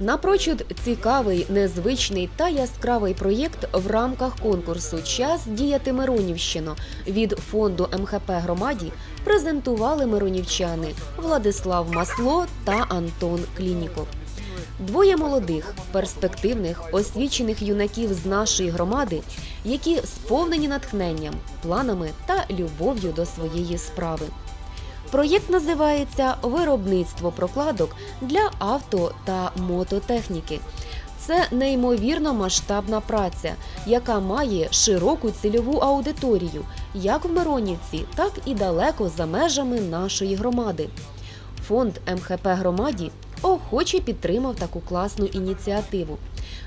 Напрочуд цікавий, незвичний та яскравий проєкт в рамках конкурсу Час діяти Миронівщино від фонду МХП громаді презентували миронівчани Владислав Масло та Антон Клініков. Двоє молодих, перспективних, освічених юнаків з нашої громади, які сповнені натхненням, планами та любов'ю до своєї справи. Проєкт називається Виробництво прокладок для авто та мототехніки. Це неймовірно масштабна праця, яка має широку цільову аудиторію як в Миронівці, так і далеко за межами нашої громади. Фонд МХП громаді охоче підтримав таку класну ініціативу.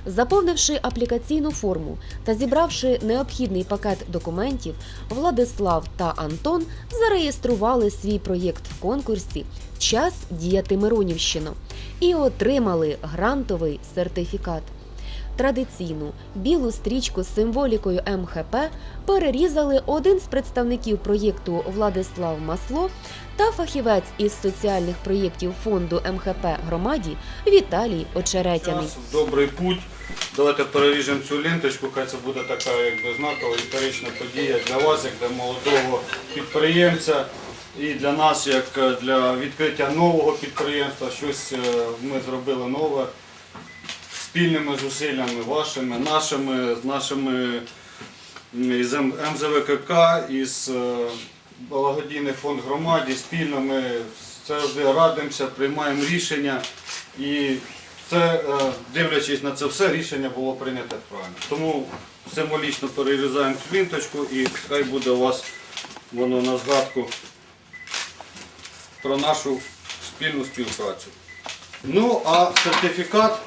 Заповнивши аплікаційну форму та зібравши необхідний пакет документів, Владислав та Антон зареєстрували свій проєкт в конкурсі Час діяти Миронівщину і отримали грантовий сертифікат. Традиційну білу стрічку з символікою МХП перерізали один з представників проєкту Владислав Масло та фахівець із соціальних проєктів фонду МХП громаді Віталій Очеретяний. Добрий путь. Давайте переріжемо цю ленточку, хай це буде така якби знакова історична подія для вас, як для молодого підприємця, і для нас, як е, для відкриття нового підприємства. Щось е, ми зробили нове спільними зусиллями вашими, нашими, з нашими із МЗВКК, із е, благодійний фонд громаді. Спільно ми завжди радимося, приймаємо рішення. І це, е, дивлячись на це все, рішення було прийнято правильно. Тому символічно перерізаємо цю і хай буде у вас воно на згадку про нашу спільну співпрацю. Ну, а сертифікат,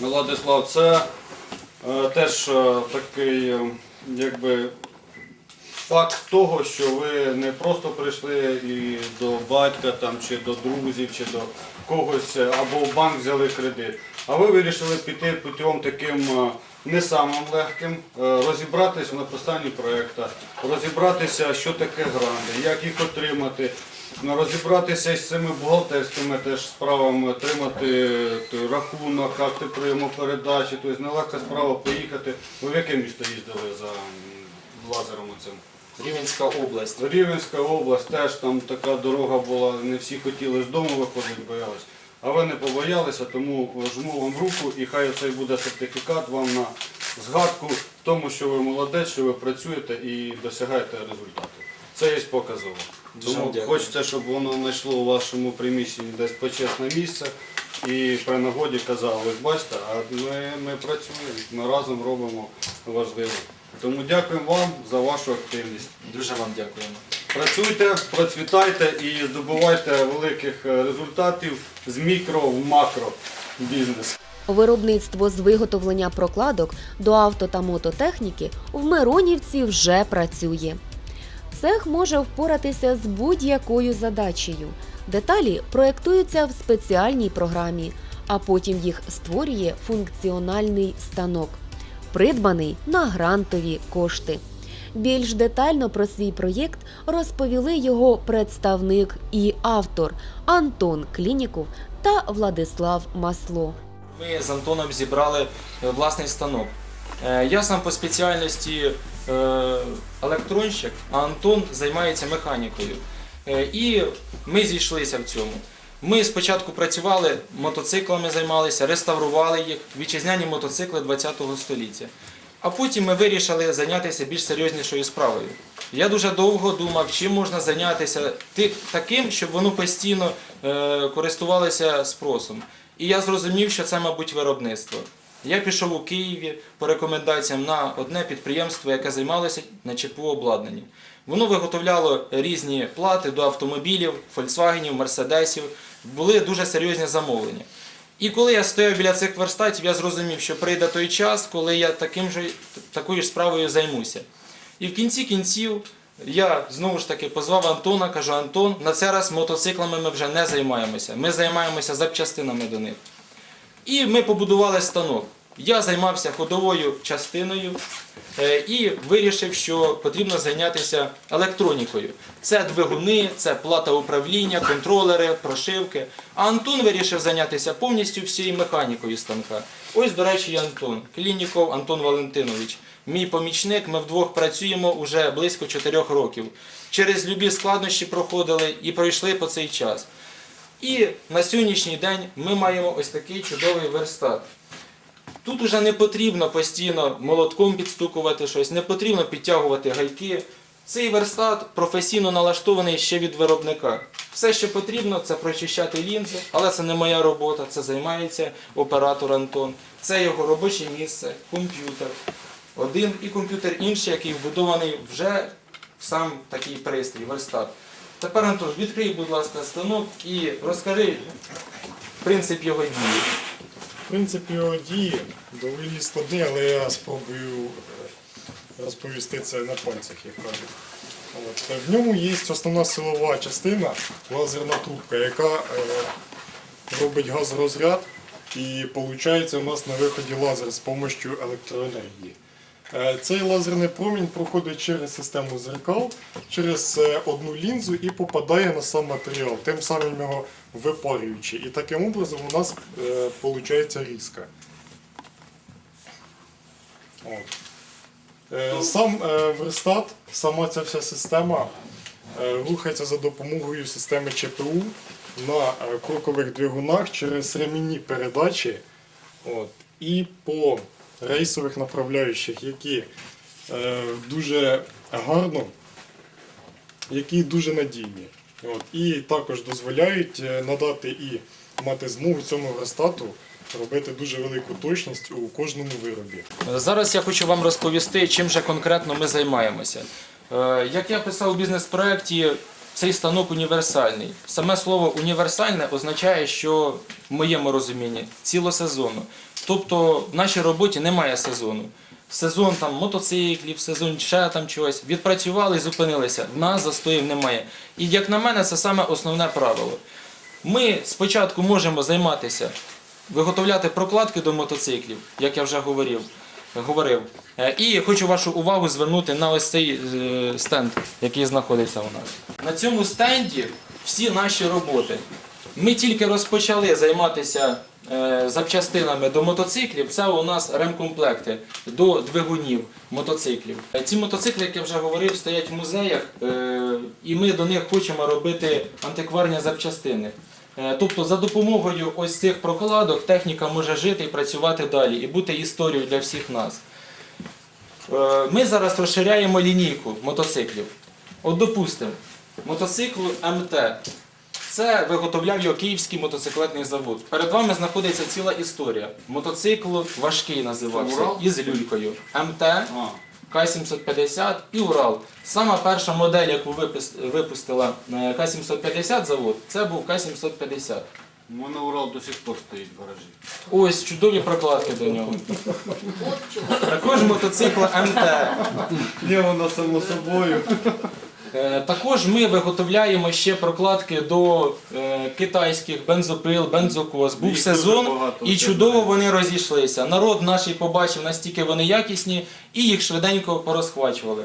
Владислав, це е, теж е, такий е, якби факт того, що ви не просто прийшли і до батька там, чи до друзів, чи до когось, е, або в банк взяли кредит, а ви вирішили піти путем таким е, не самим легким, е, розібратися в написанні проєкту, розібратися, що таке гранти, як їх отримати, розібратися з цими бухгалтерськими теж справами, отримати той рахунок, акти прийому-передачі, тобто нелегка справа поїхати. Ви в яке місто їздили за лазером оцим? Рівненська область. Рівненська область теж там така дорога була, не всі хотіли з дому виходити, боялись. А ви не побоялися, тому жму вам руку і хай цей буде сертифікат вам на згадку в тому, що ви молодець, що ви працюєте і досягаєте результату. Це є показово. Тому дякую. хочеться, щоб воно знайшло у вашому приміщенні десь почесне місце. І при нагоді казали, ви бачите, а ми, ми працюємо, ми разом робимо важливе. Тому дякуємо вам за вашу активність. Дуже вам дякуємо. Працюйте, процвітайте і здобувайте великих е, результатів з мікро в макро бізнес. Виробництво з виготовлення прокладок до авто та мототехніки в Миронівці вже працює. Цех може впоратися з будь-якою задачею. Деталі проєктуються в спеціальній програмі, а потім їх створює функціональний станок, придбаний на грантові кошти. Більш детально про свій проєкт розповіли його представник і автор Антон Клініков та Владислав Масло. Ми з Антоном зібрали е, власний станок. Е, Я сам по спеціальності е, електронщик, а Антон займається механікою. І ми зійшлися в цьому. Ми спочатку працювали, мотоциклами займалися, реставрували їх, вітчизняні мотоцикли ХХ століття. А потім ми вирішили зайнятися більш серйознішою справою. Я дуже довго думав, чим можна зайнятися таким, щоб воно постійно е, користувалося спросом. І я зрозумів, що це, мабуть, виробництво. Я пішов у Києві по рекомендаціям на одне підприємство, яке займалося на ЧПУ обладнанні. Воно виготовляло різні плати до автомобілів, Фольксвагенів, Мерседесів. Були дуже серйозні замовлення. І коли я стояв біля цих верстатів, я зрозумів, що прийде той час, коли я таким же, такою ж справою займуся. І в кінці кінців я знову ж таки позвав Антона, кажу, Антон, на цей раз мотоциклами ми вже не займаємося. Ми займаємося запчастинами до них. І ми побудували станок. Я займався ходовою частиною е, і вирішив, що потрібно зайнятися електронікою. Це двигуни, це плата управління, контролери, прошивки. А Антон вирішив зайнятися повністю всією механікою станка. Ось, до речі, Антон, Клініков Антон Валентинович. Мій помічник, ми вдвох працюємо вже близько 4 років. Через любі складнощі проходили і пройшли по цей час. І на сьогоднішній день ми маємо ось такий чудовий верстат. Тут уже не потрібно постійно молотком підстукувати щось, не потрібно підтягувати гайки. Цей верстат професійно налаштований ще від виробника. Все, що потрібно, це прочищати лінзи, але це не моя робота, це займається оператор Антон. Це його робоче місце, комп'ютер. Один і комп'ютер інший, який вбудований вже в сам такий пристрій, верстат. Тепер, Антон, відкрий, будь ласка, станок і розкажи принцип його дії. Принципі, дії доволі складні, але я спробую е, розповісти це на пальцях, як кажуть. Е, В ньому є основна силова частина, лазерна трубка, яка е, робить газорозряд і виходить у нас на виході лазер з допомогою електроенергії. Е, Цей лазерний промінь проходить через систему зеркал, через е, одну лінзу і попадає на сам матеріал, тим самим його випарюючи. І таким образом у нас виходить різка. Е, Сам е, верстат, сама ця вся система рухається за допомогою системи ЧПУ на крокових двигунах через ремінні передачі от, і по рейсових направляючих, які е, дуже гарно, які дуже надійні. От, і також дозволяють е, надати і мати змогу цьому верстату робити дуже велику точність у кожному виробі. Зараз я хочу вам розповісти, чим же конкретно ми займаємося. Е, Як я писав у бізнес-проєкті, цей станок універсальний. Саме слово універсальне означає, що в моєму розумінні цілосезонно. Тобто в нашій роботі немає сезону. Сезон там мотоциклів, сезон ще там чогось. Відпрацювали і зупинилися. В нас застоїв немає. І як на мене, це саме основне правило. Ми спочатку можемо займатися виготовляти прокладки до мотоциклів, як я вже говорив. Говорив. Е, І хочу вашу увагу звернути на ось цей е, стенд, який знаходиться у нас. На цьому стенді всі наші роботи. Ми тільки розпочали займатися е, запчастинами до мотоциклів. Це у нас ремкомплекти до двигунів мотоциклів. Ці мотоцикли, як я вже говорив, стоять в музеях, і ми до них хочемо робити антикварні запчастини. Е, Тобто за допомогою ось цих прокладок техніка може жити і працювати далі, і бути історією для всіх нас. Е, Ми зараз розширяємо лінійку мотоциклів. От допустимо, мотоцикл МТ. Це виготовляв його Київський мотоциклетний завод. Перед вами знаходиться ціла історія. Мотоцикл важкий називався із люлькою. МТ, К-750 і Урал. Сама перша модель, яку випустила е, К-750 завод, це був К-750. у мене Урал до сих пор стоїть в гаражі. Ось чудові прокладки до нього. Також мотоцикл МТ. Є воно само собою. Е, Також ми виготовляємо ще прокладки до е, китайських бензопил, бензокос. Був сезон і чудово вони розійшлися. Народ наш побачив, настільки вони якісні, і їх швиденько порозхвачували.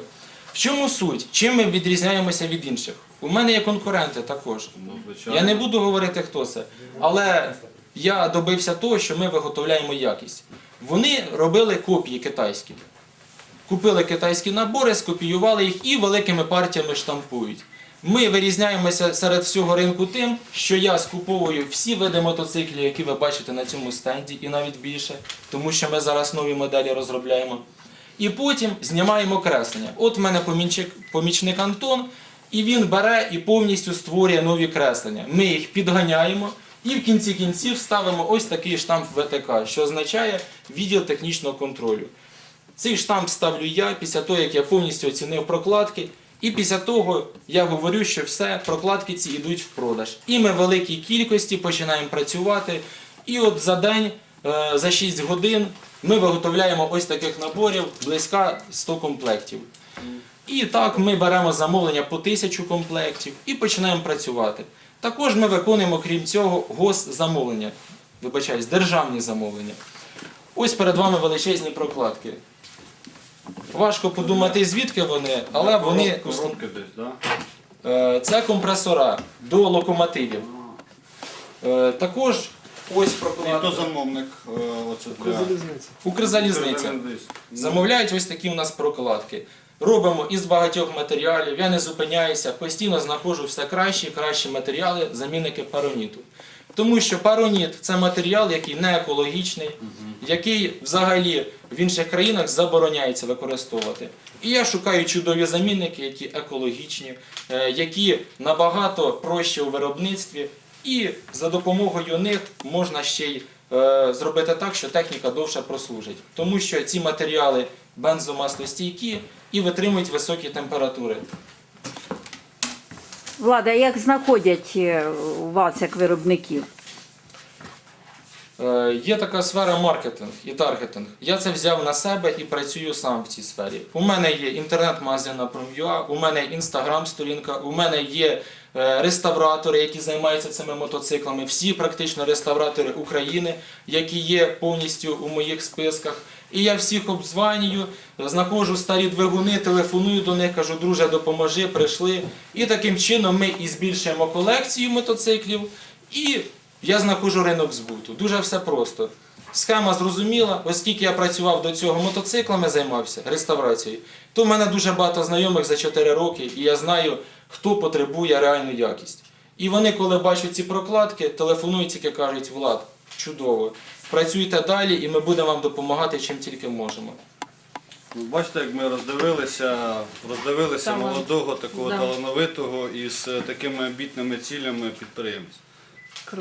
В чому суть? Чим ми відрізняємося від інших? У мене є конкуренти також. Ну. Я не буду говорити, хто це. Але я добився того, що ми виготовляємо якість. Вони робили копії китайські. Купили китайські набори, скопіювали їх і великими партіями штампують. Ми вирізняємося серед всього ринку тим, що я скуповую всі види мотоциклів, які ви бачите на цьому стенді, і навіть більше, тому що ми зараз нові моделі розробляємо. І потім знімаємо креслення. От в мене помічник, помічник Антон, і він бере і повністю створює нові креслення. Ми їх підганяємо і в кінці кінців ставимо ось такий штамп ВТК, що означає відділ технічного контролю. Цей штамп ставлю я після того, як я повністю оцінив прокладки. І після того я говорю, що все, прокладки ці йдуть в продаж. І ми в великій кількості починаємо працювати. І от за день, е, за 6 годин, ми виготовляємо ось таких наборів близька 100 комплектів. І так ми беремо замовлення по 1000 комплектів і починаємо працювати. Також ми виконуємо, крім цього, госзамовлення, вибачаюсь, державні замовлення. Ось перед вами величезні прокладки. Важко подумати, звідки вони, але вони коробки десь, да? Е, Це компресора до локомотивів. Е, Також ось І то замовник. е, Оце для Залізниця. Укрзалізниця. Замовляють ось такі у нас прокладки. Робимо із багатьох матеріалів, я не зупиняюся, постійно знаходжу все кращі і кращі матеріали, замінники пароніту. Тому що пароніт це матеріал, який не екологічний, який взагалі в інших країнах забороняється використовувати. І я шукаю чудові замінники, які екологічні, е, які набагато прощі у виробництві, і за допомогою них можна ще й е, зробити так, що техніка довше прослужить. Тому що ці матеріали бензомаслостійкі і витримують високі температури. Влада, як знаходять е, вас як виробників? Е, Є така сфера маркетинг і таргетинг. Я це взяв на себе і працюю сам в цій сфері. У мене є інтернет-магазин на Prom.ua, у мене інстаграм-сторінка, у мене є е, реставратори, які займаються цими мотоциклами. Всі практично реставратори України, які є повністю у моїх списках. І я всіх обзванюю, знаходжу старі двигуни, телефоную до них, кажу, друже, допоможи, прийшли. І таким чином ми і збільшуємо колекцію мотоциклів, і я знаходжу ринок збуту. Дуже все просто. Схема зрозуміла, оскільки я працював до цього мотоциклами, займався реставрацією, то в мене дуже багато знайомих за 4 роки, і я знаю, хто потребує реальну якість. І вони, коли бачать ці прокладки, телефонують тільки кажуть, Влад, чудово, працюйте далі, і ми будемо вам допомагати чим тільки можемо. Ну, Бачите, як ми роздивилися, роздивилися Талант. молодого, такого Да. талановитого із е, такими амбітними цілями підприємця.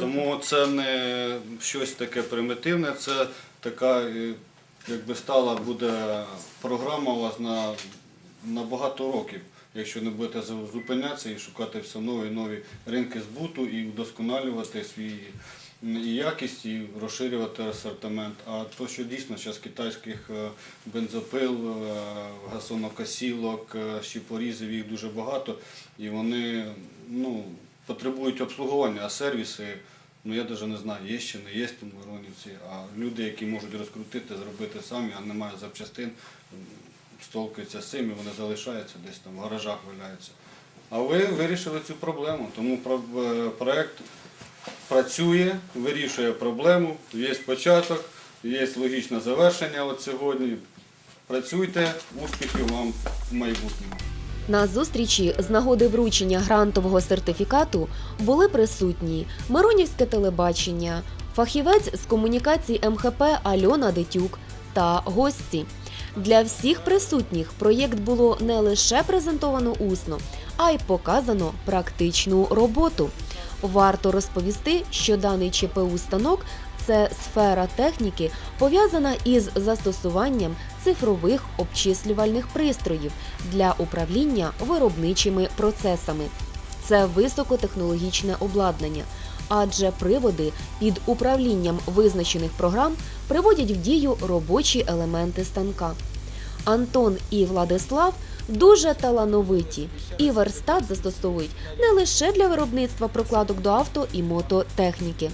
Тому це не щось таке примітивне, це така, е, якби стала буде програма у вас на, на багато років, якщо не будете зупинятися і шукати все нові і нові ринки збуту і вдосконалювати свій і якість, і розширювати асортимент. А то, що дійсно зараз китайських е, бензопил, е, газонокосілок, е, щепорізів, їх дуже багато, і вони ну, потребують обслуговування, а сервіси, ну я навіть не знаю, є чи не є в Миронівці, а люди, які можуть розкрутити, зробити самі, а немає запчастин, столкаються з цим і вони залишаються десь там в гаражах валяються. А ви вирішили цю проблему, тому про- проект працює, вирішує проблему, є початок, є логічне завершення от сьогодні. Працюйте, успіхів вам в майбутньому. На зустрічі з нагоди вручення грантового сертифікату були присутні Миронівське телебачення, фахівець з комунікацій МХП Альона Детюк та гості. Для всіх присутніх проєкт було не лише презентовано усно, а й показано практичну роботу. Варто розповісти, що даний ЧПУ станок це сфера техніки, пов'язана із застосуванням цифрових обчислювальних пристроїв для управління виробничими процесами. Це високотехнологічне обладнання, адже приводи під управлінням визначених програм приводять в дію робочі елементи станка. Антон і Владислав дуже талановиті, і верстат застосовують не лише для виробництва прокладок до авто і мототехніки.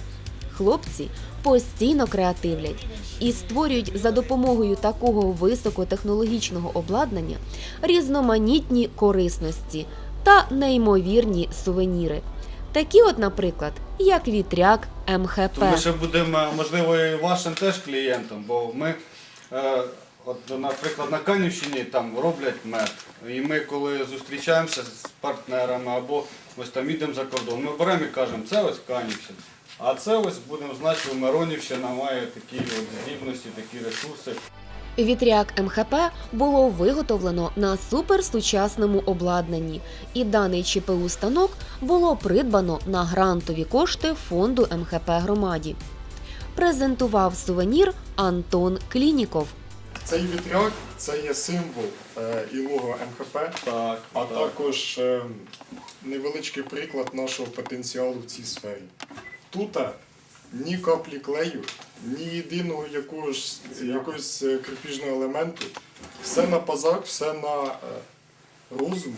Хлопці постійно креативлять і створюють за допомогою такого високотехнологічного обладнання різноманітні корисності та неймовірні сувеніри. Такі, от, наприклад, як вітряк МХП. То ми ще будемо, можливо, і вашим теж клієнтом, бо ми, е, от, наприклад, на Канівщині там роблять мед. І ми, коли зустрічаємося з партнерами або ось там їдемо за кордон, ми беремо і кажемо, це ось Канівщина. А це ось будемо знати, що Миронівщина має такі от здібності, такі ресурси. Вітряк МХП було виготовлено на суперсучасному обладнанні, і даний ЧПУ станок було придбано на грантові кошти фонду МХП громаді. Презентував сувенір Антон Клініков. Цей вітряк це є символ е, і лого МХП, Так, а так. також е, невеличкий приклад нашого потенціалу в цій сфері. Тут ні каплі клею, ні єдиного якогось, якогось е, крепіжного елементу. Все на пазах, все на е, розум.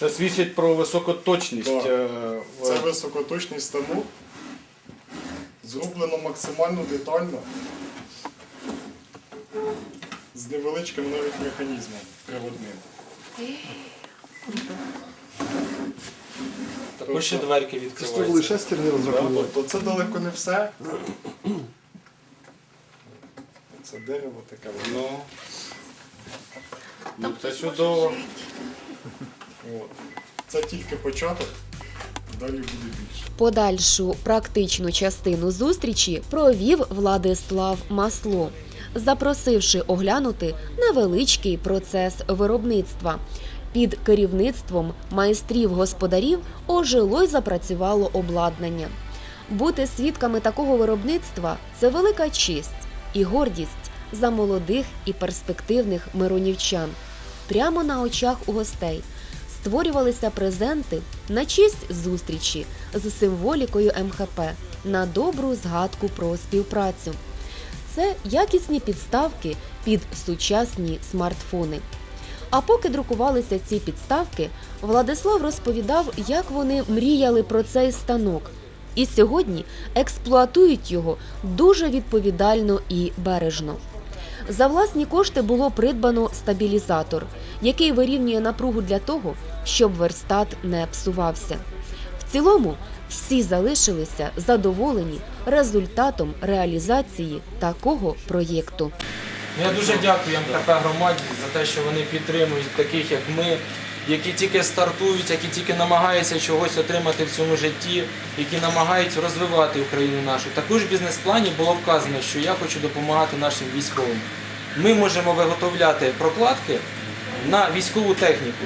Це свідчить про високу точність. Так. е, Це високоточний станок. Зроблено максимально детально. Невеличким навіть механізмом приводним. Також ще дверки Це відкриваються. були шестерні розрахунок. Тобто це далеко не все. Це дерево таке. воно. Ну, ну це чудово. От. Це тільки початок, далі буде більше. Подальшу практичну частину зустрічі провів Владислав Масло, запросивши оглянути невеличкий процес виробництва. Під керівництвом майстрів-господарів ожило й запрацювало обладнання. Бути свідками такого виробництва це велика честь і гордість за молодих і перспективних миронівчан. Прямо на очах у гостей створювалися презенти на честь зустрічі з символікою МХП на добру згадку про співпрацю. Це якісні підставки під сучасні смартфони. А поки друкувалися ці підставки, Владислав розповідав, як вони мріяли про цей станок. І сьогодні експлуатують його дуже відповідально і бережно. За власні кошти було придбано стабілізатор, який вирівнює напругу для того, щоб верстат не псувався. Цілому всі залишилися задоволені результатом реалізації такого проєкту. Я дуже дякую МКП громаді за те, що вони підтримують таких, як ми, які тільки стартують, які тільки намагаються чогось отримати в цьому житті, які намагаються розвивати Україну нашу. Також в бізнес-плані було вказано, що я хочу допомагати нашим військовим. Ми можемо виготовляти прокладки на військову техніку.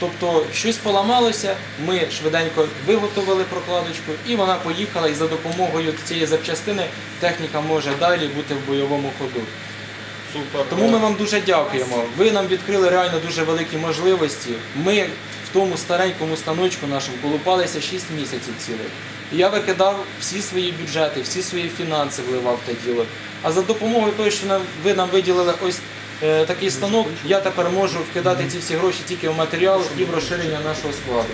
Тобто щось поламалося, ми швиденько виготовили прокладочку і вона поїхала, і за допомогою цієї запчастини техніка може далі бути в бойовому ходу. Супер. Тому ми вам дуже дякуємо. Ви нам відкрили реально дуже великі можливості. Ми в тому старенькому станочку нашому колупалися 6 місяців цілих. І Я викидав всі свої бюджети, всі свої фінанси вливав в те діло. А за допомогою того, що ви нам виділили ось такий станок, я тепер можу вкидати ці всі гроші тільки в матеріал і в розширення нашого складу.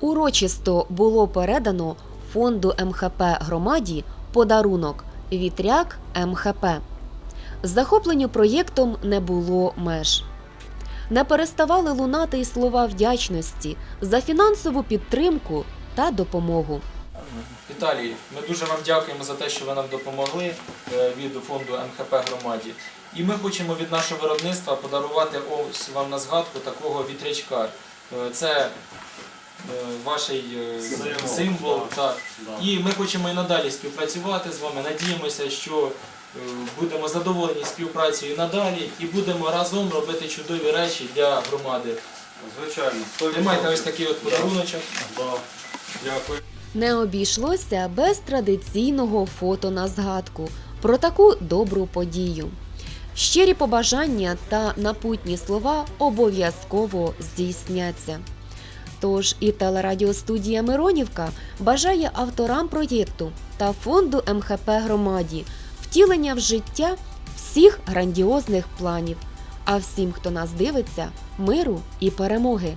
Урочисто було передано фонду МХП громаді подарунок Вітряк МХП. Захопленню проєктом не було меж. Не переставали лунати й слова вдячності за фінансову підтримку та допомогу. Віталій, ми дуже вам дякуємо за те, що ви нам допомогли е, від фонду МХП громаді. І ми хочемо від нашого виробництва подарувати ось вам на згадку такого вітрячка. Е, Це е, ваш е, Символ, символ. так. Так. Да. І ми хочемо і надалі співпрацювати з вами. Надіємося, що будемо задоволені співпрацею і надалі і будемо разом робити чудові речі для громади. Звичайно. Тримайте ось такий от подаруночок. Да. Дякую. Не обійшлося без традиційного фото на згадку про таку добру подію. Щирі побажання та напутні слова обов'язково здійсняться. Тож і телерадіостудія Миронівка бажає авторам проєкту та фонду МХП громаді втілення в життя всіх грандіозних планів. А всім, хто нас дивиться, миру і перемоги.